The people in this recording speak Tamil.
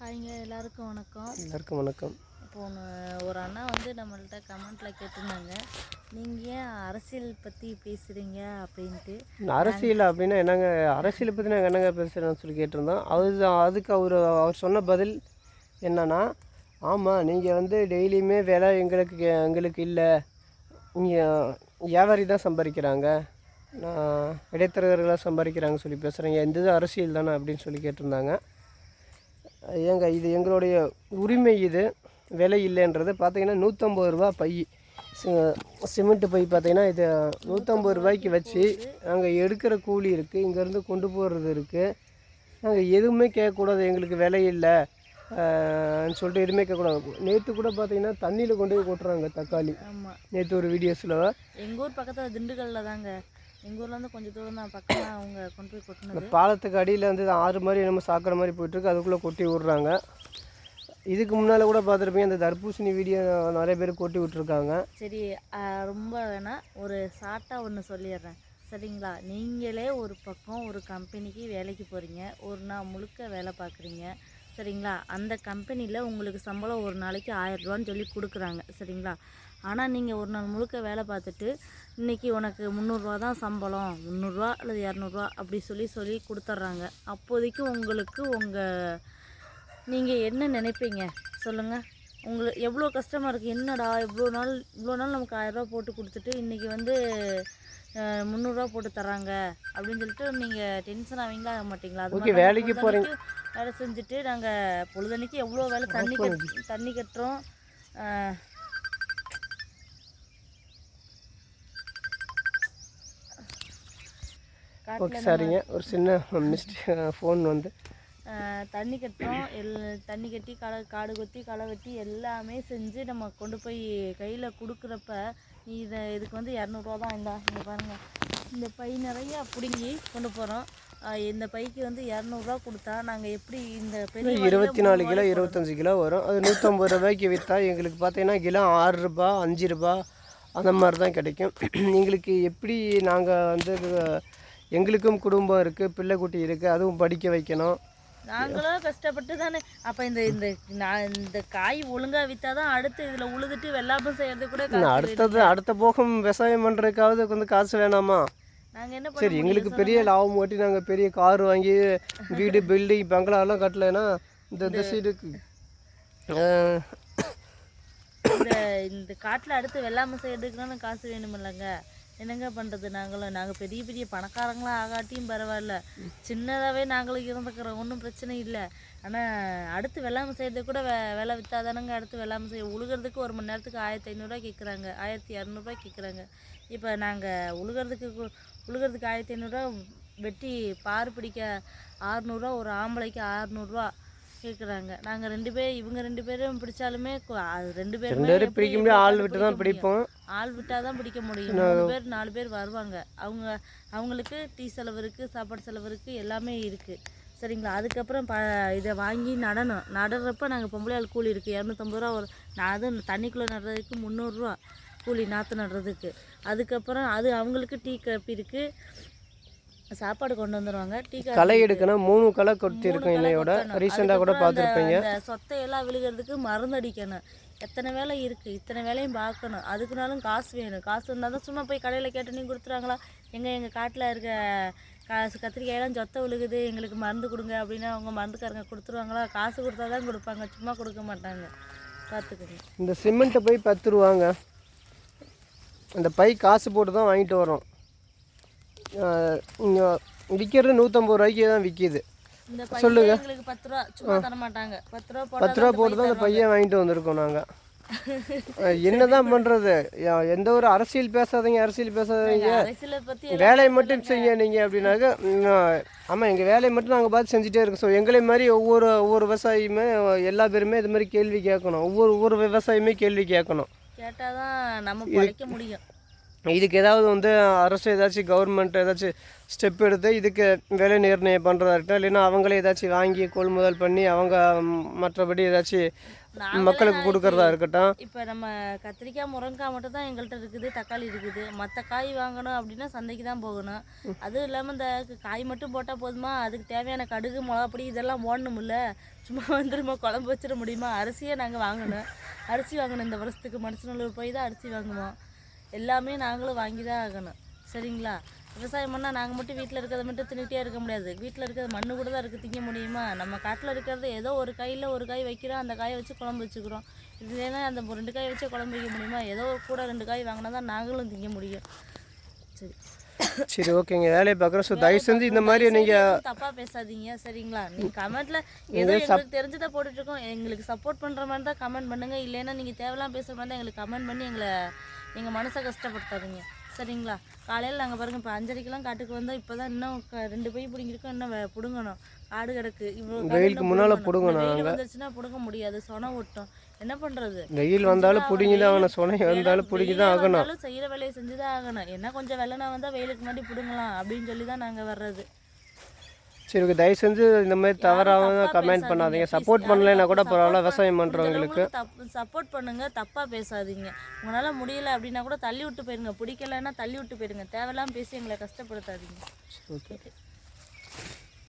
ஹாய்ங்க எல்லாருக்கும் வணக்கம். எல்லாருக்கும் வணக்கம். இப்போ ஒன்று ஒரு அண்ணா வந்து நம்மள்ட்ட கமெண்ட்டில் கேட்டிருந்தாங்க. நீங்கள் ஏன் அரசியல் பற்றி பேசுகிறீங்க அப்படின்ட்டு? அரசியல் அப்படின்னா என்னங்க அரசியலை பற்றி நாங்கள் என்னங்க பேசுகிறோம்னு சொல்லி கேட்டிருந்தோம். அது அதுக்கு அவர் அவர் சொன்ன பதில் என்னன்னா ஆமாம் நீங்கள் வந்து டெய்லியுமே வேலை எங்களுக்கு கே- எங்களுக்கு இல்லை. இங்கே வியாபாரி தான் சம்பாதிக்கிறாங்க. நான் இடைத்தரகர்களாக சம்பாதிக்கிறாங்க சொல்லி பேசுகிறீங்க இந்த இது அரசியல் தானே அப்படின்னு சொல்லி கேட்டிருந்தாங்க. ஏங்க இது எங்களுடைய உரிமை இது. விலை இல்லைன்றது பார்த்தீங்கன்னா நூற்றம்பது ரூபா பை. சி- சிமெண்ட் பை பார்த்தீங்கன்னா இது நூற்றம்பது ரூபாய்க்கு வச்சு நாங்கள் எடுக்கிற கூலி இருக்குது இங்கேருந்து கொண்டு போகிறது இருக்குது நாங்கள் எதுவுமே கேட்கக்கூடாது எங்களுக்கு விலை இல்லை. சொல்லிட்டு எதுவுமே கேட்கக்கூடாது. நேற்று கூட பார்த்தீங்கன்னா தண்ணியில் கொண்டு போய் கொட்டுறாங்க தக்காளி. நேற்று ஒரு வீடியோஸில் எங்கள் ஊர் பக்கத்தில் திண்டுக்கல்ல தாங்க. எங்கள் ஊர்லேருந்து கொஞ்சம் தூரம் தான். பக்கம் அவங்க கொண்டு போய் கொட்டினது. பாலத்துக்கு அடியில் வந்து ஆறு மாதிரி நம்ம சாக்கிற மாதிரி போயிட்டுருக்கு. அதுக்குள்ளே கொட்டி விட்றாங்க. இதுக்கு முன்னால் கூட பார்த்துருப்பீங்க இந்த தர்பூசணி வீடியோ நிறைய பேர் கொட்டி விட்ருக்காங்க சரி ரொம்ப வேணாம் ஒரு ஷார்ட்டாக ஒன்று சொல்லிடுறேன். சரிங்களா? நீங்களே ஒரு பக்கம் ஒரு கம்பெனிக்கு வேலைக்கு போகிறீங்க ஒரு நாள் முழுக்க வேலை பார்க்குறீங்க. சரிங்களா? அந்த கம்பெனியில் உங்களுக்கு சம்பளம் ஒரு நாளைக்கு ஆயிரம் ரூபான்னு சொல்லி கொடுக்குறாங்க. சரிங்களா? ஆனால் நீங்கள் ஒரு நாள் முழுக்க வேலை பார்த்துட்டு இன்றைக்கி உனக்கு முந்நூறுரூவா தான் சம்பளம் முந்நூறுரூவா அல்லது இரநூறுவா அப்படி சொல்லி சொல்லி கொடுத்துட்றாங்க அப்போதைக்கு உங்களுக்கு உங்கள் நீங்கள் என்ன நினைப்பீங்க? சொல்லுங்கள் உங்களுக்கு எவ்வளோ கஷ்டமாக இருக்குது என்னடா இவ்வளோ நாள் இவ்வளோ நாள் நமக்கு ஆயிரரூவா போட்டு கொடுத்துட்டு இன்றைக்கி வந்து முந்நூறுரூவா போட்டு தராங்க அப்படின்னு சொல்லிட்டு நீங்கள் டென்ஷன் ஆவீங்களா? ஆக மாட்டீங்களா? அது வேலைக்கு போறீங்க. வேலை செஞ்சுட்டு நாங்கள் பொழுதன்னைக்கு எவ்வளோ வேலை தண்ணி கட் தண்ணி கட்டுறோம். ஓகே சரிங்க. ஒரு சின்ன மிஸ்டேக் ஃபோன் வந்து. தண்ணி கட்டுறோம். எல் தண்ணி கட்டி களை காடு கொத்தி களை வெட்டி எல்லாமே செஞ்சு நம்ம கொண்டு போய் கையில் கொடுக்குறப்ப நீ இதை இதுக்கு வந்து இரநூறுவா தான் இந்தா இங்கே பாருங்கள் இந்த பை நிறையா பிடுங்கி கொண்டு போகிறோம் இந்த பைக்கு வந்து இரநூறுவா கொடுத்தா நாங்கள் எப்படி இந்த பெரிய இருபத்தி நாலு கிலோ இருபத்தஞ்சி கிலோ வரும். அது நூற்றம்பது ரூபாய்க்கு விற்றா எங்களுக்கு பார்த்தீங்கன்னா கிலோ ஆறு ரூபா அஞ்சு ரூபா அந்த மாதிரி தான் கிடைக்கும். எங்களுக்கு எப்படி நாங்கள் வந்து எங்களுக்கும் குடும்பம் இருக்குது பிள்ளை குட்டி இருக்குது அதுவும் படிக்க வைக்கணும். நாங்களும் கஷ்டப்பட்டு தானே. அப்போ இந்த இந்த நான் இந்த காய் ஒழுங்கா விற்றாதான் அடுத்து இதில் உழுதுட்டு வெள்ளாப்பம் செய்யறது கூட அடுத்தது அடுத்த போகம் விவசாயம் பண்ணுறதுக்காவது வந்து காசு வேணாமா? சரி எங்களுக்கு பெரிய லாபம் ஓட்டி நாங்கள் பெரிய கார் வாங்கி வீடு பில்டிங் பங்களாலாம் கட்டலைன்னா இந்த இந்த சைடுக்கு இந்த இந்த காட்டில் அடுத்து வெள்ளாமை செய்யறதுக்குன்னு காசு வேணுமில்லங்க. என்னங்க பண்ணுறது நாங்களும் நாங்கள் பெரிய பெரிய பணக்காரங்களாம் ஆகாட்டியும் பரவாயில்ல. சின்னதாகவே நாங்களும் இருந்துக்கிறோம். ஒன்றும் பிரச்சனை இல்லை. ஆனால் அடுத்து வெள்ளாமை செய்கிறது கூட வே வேலை விற்றாதானங்க அடுத்து வெள்ளாமை செய்ய. உழுகிறதுக்கு ஒரு மணி நேரத்துக்கு ஆயிரத்தி ஐநூறுரூவா கேட்குறாங்க ஆயிரத்தி இரநூறுவா கேட்குறாங்க இப்போ நாங்கள் உழுகிறதுக்கு உழுகிறதுக்கு ஆயிரத்தி ஐநூறுரூவா வெட்டி பார் பிடிக்க ஆறுநூறுவா ஒரு ஆம்பளைக்கு ஆறுநூறுவா கேட்குறாங்க நாங்கள் ரெண்டு பேர் இவங்க ரெண்டு பேரும் பிடிச்சாலுமே ரெண்டு பேருமே ரெண்டு பேரும் பிடிக்க முடியாது ஆள் விட்டு தான் முடியும்? பிடிப்போம். ஆள் விட்டால் தான் பிடிக்க முடியும். மூணு பேர் நாலு பேர் வருவாங்க. அவங்க அவங்களுக்கு டீ செலவு இருக்குது சாப்பாடு செலவு இருக்குது எல்லாமே இருக்குது சரிங்களா? அதுக்கப்புறம் ப இதை வாங்கி நடணும். நடுறப்ப நாங்கள் பொம்பளை ஆள் கூலி இருக்குது இரநூத்தம்பது ரூபா ஒரு நான் அதுவும் தண்ணிக்குள்ளே நடுறதுக்கு முந்நூறுரூவா கூலி நாற்று நடுறதுக்கு. அதுக்கப்புறம் அது அவங்களுக்கு டீ காப்பி இருக்குது சாப்பாடு கொண்டு வந்துடுவாங்க டீ களை எடுக்கணும். மூணு களை களை இன்னையோட. ரீசெண்டாக கூட பார்த்துருப்பீங்க. சொத்தையெல்லாம் விழுகிறதுக்கு மருந்து அடிக்கணும் எத்தனை வேலை இருக்குது இத்தனை வேலையும் பார்க்கணும். அதுக்குனாலும் காசு வேணும். காசு இருந்தால் தான் சும்மா போய் கடையில் கேட்டு நீ கொடுத்துறாங்களா எங்கள் எங்கள் காட்டில் இருக்க காசு கத்திரிக்காயெல்லாம் சொத்தை விழுகுது. எங்களுக்கு மருந்து கொடுங்க அப்படின்னா அவங்க மருந்துக்காரங்க கொடுத்துருவாங்களா? காசு கொடுத்தா தான் கொடுப்பாங்க. சும்மா கொடுக்க மாட்டாங்க. பார்த்துக்கோங்க. இந்த சிமெண்ட்டை போய் பத்து ரூபாங்க அந்த பை காசு போட்டு தான் வாங்கிட்டு வரோம். விற்கிறது நூற்றம்பது ரூபாய்க்கு தான் விற்கிது எங்களுக்கு பத்து ரூபா சும்மா தர மாட்டாங்க. பத்து ரூபா போட்டால் பத்து ரூபா போட்டு தான் அந்த பையன் வாங்கிட்டு வந்திருக்கோம் நாங்கள் என்ன தான் பண்ணுறது எந்த ஒரு அரசியல் பேசாதீங்க அரசியல் பேசாதீங்க. வேலையை மட்டும் செய்ய நீங்கள் அப்படின்னாக்க ஆமாம் எங்கள் வேலையை மட்டும் நாங்கள் பார்த்து செஞ்சுட்டே இருக்கோம். ஸோ எங்களை மாதிரி ஒவ்வொரு ஒவ்வொரு விவசாயியுமே எல்லா பேருமே இது மாதிரி கேள்வி கேட்கணும். ஒவ்வொரு ஒவ்வொரு விவசாயியுமே கேள்வி கேட்கணும். கேட்டால் தான் நம்ம முடியும். இதுக்கு ஏதாவது வந்து அரசு ஏதாச்சும் கவர்மெண்ட் ஏதாச்சும் ஸ்டெப் எடுத்து இதுக்கு விலை நிர்ணயம் பண்ணுறதா இருக்கட்டும் இல்லைன்னா அவங்களே ஏதாச்சும் வாங்கி கொள்முதல் பண்ணி அவங்க மற்றபடி ஏதாச்சும் மக்களுக்கு கொடுக்கறதா இருக்கட்டும். இப்போ நம்ம கத்திரிக்காய் முருங்கைக்காய் மட்டும் தான் எங்கள்கிட்ட இருக்குது தக்காளி இருக்குது. மற்ற காய் வாங்கணும் அப்படின்னா சந்தைக்கு தான் போகணும். அதுவும் இல்லாமல் இந்த காய் மட்டும் போட்டால் போதுமா? அதுக்கு தேவையான கடுகு மிளகாப்பொடி இதெல்லாம் போடணும்ல. சும்மா வந்துருமா குழம்பு வச்சிட முடியுமா? அரிசியே நாங்கள் வாங்கணும். அரிசி வாங்கணும் இந்த வருஷத்துக்கு. மனுஷனூர் போய் தான் அரிசி வாங்குவோம். எல்லாமே நாங்களும் வாங்கி தான் ஆகணும். சரிங்களா? விவசாயம் பண்ணால் நாங்கள் மட்டும் வீட்டில் இருக்கிறத மட்டும் தின்னுட்டே இருக்க முடியாது. வீட்டில் இருக்கிறது மண்ணு கூட தான் இருக்குது திங்க முடியுமா? நம்ம காட்டில் இருக்கிறது ஏதோ ஒரு காயில் ஒரு காய் வைக்கிறோம் அந்த காயை வச்சு குழம்பு வச்சுக்கிறோம். இதுலேனா அந்த ரெண்டு காய் வச்சு குழம்பு வைக்க முடியுமா? ஏதோ கூட ரெண்டு காய் வாங்கினா தான் நாங்களும் திங்க முடியும். சரி. சரி ஓகேங்க. வேலையை பார்க்குறோம். ஸோ தயவு செஞ்சு இந்த மாதிரி நீங்கள் எதுவும் தப்பா பேசாதீங்க. சரிங்களா? நீங்க கமெண்ட்ல ஏதோ எங்களுக்கு தெரிஞ்சதை போட்டுட்டு இருக்கோம். எங்களுக்கு சப்போர்ட் பண்ற மாதிரி தான் கமெண்ட் பண்ணுங்க. இல்லைன்னா நீங்க தேவையில்லாம் பேசுற மாதிரி தான் எங்களுக்கு கமெண்ட் பண்ணி எங்களை எங்க மனசை கஷ்டப்படுத்தாதீங்க. சரிங்களா? காலையில் நாங்கள் பாருங்க இப்போ அஞ்சரைக்கெல்லாம் காட்டுக்கு வந்தோம் இப்போ தான் இன்னும் ரெண்டு பை பிடிங்கிருக்கோம் இன்னும் பிடுங்கணும். காடு கிடக்கு. இவ்வளோ வெயிலுக்கு முன்னால புடுங்கணும். வெயில் வந்துருச்சுன்னா பிடுங்க முடியாது. சொன ஒட்டும். என்ன பண்றது? வெயில் வந்தாலும் பிடிங்கி தான் ஆகணும். சொன்ன வந்தாலும் பிடிங்கி தான் ஆகணும். செய்யற வேலையை செஞ்சு தான் ஆகணும். என்ன கொஞ்சம் வெள்ளனா வந்தா வெயிலுக்கு முன்னாடி பிடுங்கலாம் அப்படின்னு சொல்லி தான் நாங்க வர்றது. சரி ஓகே தயவு செஞ்சு இந்த மாதிரி தவறாக தப்பா கமெண்ட் பண்ணாதீங்க. சப்போர்ட் பண்ணலைன்னா கூட பரவாயில்ல. விவசாயம் பண்ண- பண்ணுறவங்களுக்கு சப்போர்ட் பண்ணுங்க. தப்பா பேசாதீங்க. உங்களால முடியல அப்படின்னா கூட தள்ளி விட்டு போயிருங்க. பிடிக்கலன்னா தள்ளி விட்டு போயிருங்க. தேவையில்லாம பேசி எங்களை கஷ்டப்படுத்தாதீங்க. ஓகே